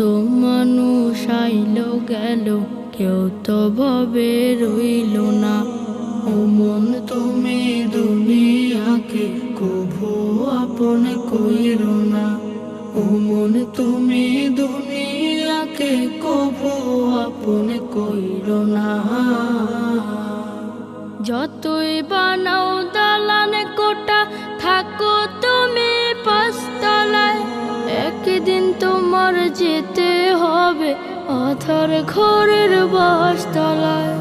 মানুষ আইল গেল, কেউ তো ভবে রইল না। মন তুমি দুনিয়াকে কভু আপন কইর না। মন তুমি দুনিয়াকে কভু আপন কইর না। যতই বানাও দালান কোটা, থাকো তুমি যেতে হবে অথর ঘরের বাসতলায়।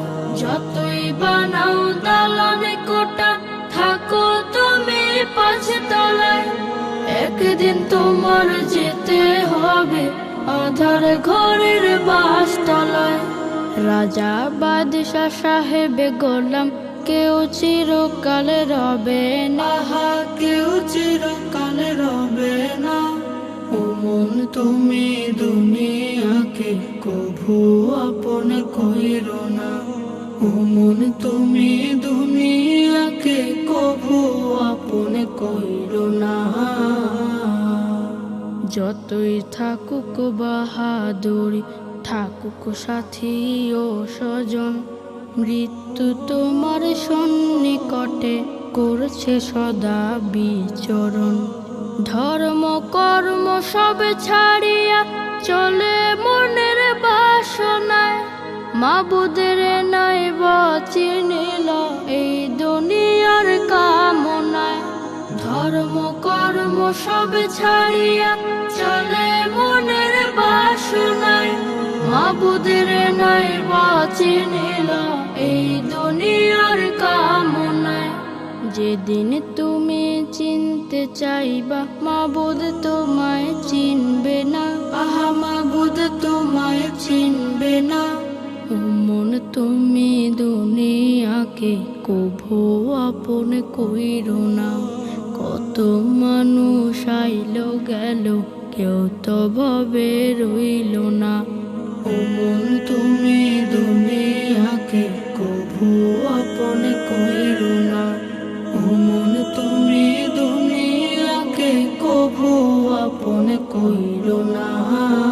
যতই বানাও দালান কোটা, থাকো তুমি পাঁচতলায়। একদিন তোমার যেতে হবে অধর ঘরের বাসতলায়। রাজা বাদশাহ সাহেবে গোলাম, কেউ চিরকালে রবে না। কেউ চিরকালে রবে মন তুমি দুনিয়াকে কভু আপন কইর না? ও মন তুমি দুনিয়াকে কভু আপন কইর না। যতই থাকুক বাহাদুরি, থাকুক সাথী ও স্বজন, মৃত্যু তোমার সন্নিকটে করছে সদা বিচরণ। ধর্ম, কর্ম সব ছাড়িয়া চলে মনের বাসনায়। মাবুদের নয় চিনিল এই দুনিয়ার কামনায়। ধর্ম, কর্ম সব ছাড়িয়া চলে মনের বাসনায়। মাবুদের নয় চিনিল এই দুনিয়ার কামনায়। যেদিন তুমি চিনতে চাইবা, মাবুদ তোমায় চিনবে না। আহা, মাবুদ তোমায় চিনবে না। মন, তুমি দুনিয়াকে কভু আপন কইর না। কত মানুষ আইল গেল, কেউ তো ভবে রইল না। ও মন, তুমি কইল না।